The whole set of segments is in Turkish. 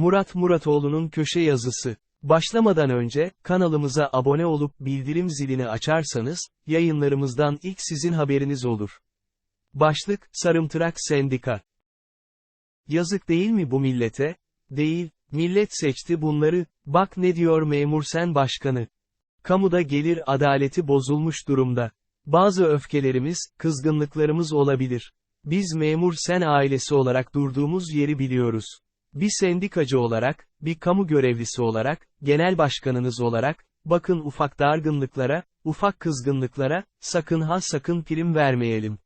Murat Muratoğlu'nun köşe yazısı. Başlamadan önce, kanalımıza abone olup bildirim zilini açarsanız, yayınlarımızdan ilk sizin haberiniz olur. Başlık, Sarımtırak Sendika. Yazık değil mi bu millete? Değil, millet seçti bunları, bak ne diyor memur sen başkanı. Kamuda gelir adaleti bozulmuş durumda. Bazı öfkelerimiz, kızgınlıklarımız olabilir. Biz memur sen ailesi olarak durduğumuz yeri biliyoruz. Bir sendikacı olarak, bir kamu görevlisi olarak, genel başkanınız olarak, bakın ufak dargınlıklara, ufak kızgınlıklara, sakın ha sakın prim vermeyelim.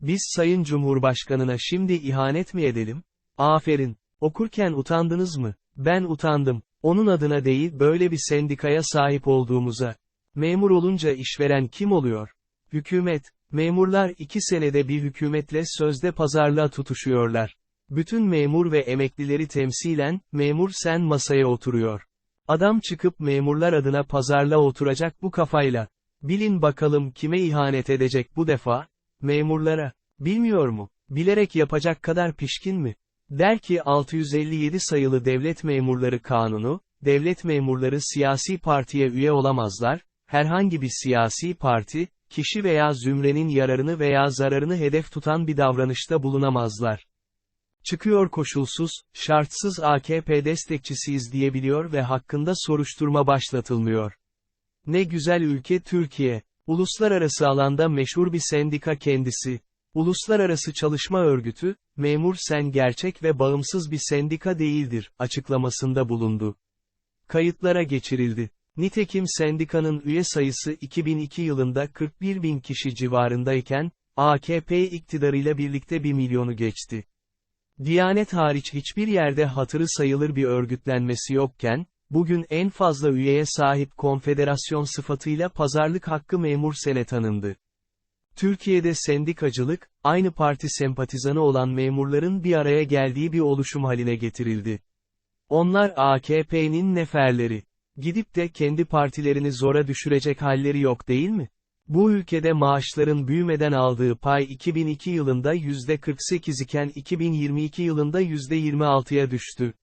Biz Sayın Cumhurbaşkanına şimdi ihanet mi edelim? Aferin. Okurken utandınız mı? Ben utandım. Onun adına değil böyle bir sendikaya sahip olduğumuza. Memur olunca işveren kim oluyor? Hükümet. Memurlar iki senede bir hükümetle sözde pazarlığa tutuşuyorlar. Bütün memur ve emeklileri temsilen, memur sen masaya oturuyor. Adam çıkıp memurlar adına pazarla oturacak bu kafayla. Bilin bakalım kime ihanet edecek bu defa? Memurlara. Bilmiyor mu? Bilerek yapacak kadar pişkin mi? Der ki 657 sayılı Devlet Memurları Kanunu, devlet memurları siyasi partiye üye olamazlar, herhangi bir siyasi parti, kişi veya zümrenin yararını veya zararını hedef tutan bir davranışta bulunamazlar. Çıkıyor koşulsuz, şartsız AKP destekçisiyiz diyebiliyor ve hakkında soruşturma başlatılmıyor. Ne güzel ülke Türkiye. Uluslararası alanda meşhur bir sendika kendisi. Uluslararası Çalışma Örgütü, memur sen gerçek ve bağımsız bir sendika değildir, açıklamasında bulundu. Kayıtlara geçirildi. Nitekim sendikanın üye sayısı 2002 yılında 41 bin kişi civarındayken, AKP iktidarıyla birlikte 1 milyonu geçti. Diyanet hariç hiçbir yerde hatırı sayılır bir örgütlenmesi yokken, bugün en fazla üyeye sahip konfederasyon sıfatıyla pazarlık hakkı memur sene tanındı. Türkiye'de sendikacılık, aynı parti sempatizanı olan memurların bir araya geldiği bir oluşum haline getirildi. Onlar AKP'nin neferleri. Gidip de kendi partilerini zora düşürecek halleri yok değil mi? Bu ülkede maaşların büyümeden aldığı pay 2002 yılında %48 iken 2022 yılında %26'ya düştü.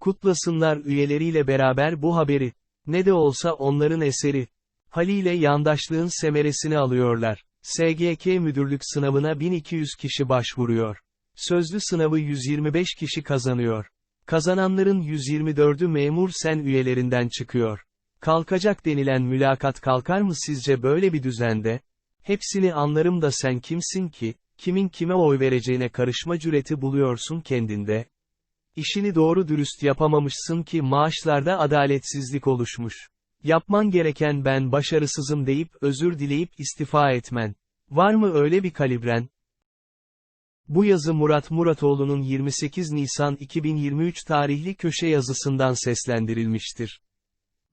Kutlasınlar üyeleriyle beraber bu haberi. Ne de olsa onların eseri. Haliyle yandaşlığın semeresini alıyorlar. SGK müdürlük sınavına 1200 kişi başvuruyor. Sözlü sınavı 125 kişi kazanıyor. Kazananların 124'ü memur sen üyelerinden çıkıyor. Kalkacak denilen mülakat kalkar mı sizce böyle bir düzende? Hepsini anlarım da sen kimsin ki, kimin kime oy vereceğine karışma cüreti buluyorsun kendinde? İşini doğru dürüst yapamamışsın ki maaşlarda adaletsizlik oluşmuş. Yapman gereken ben başarısızım deyip özür dileyip istifa etmen. Var mı öyle bir kalibren? Bu yazı Murat Muratoğlu'nun 28 Nisan 2023 tarihli köşe yazısından seslendirilmiştir.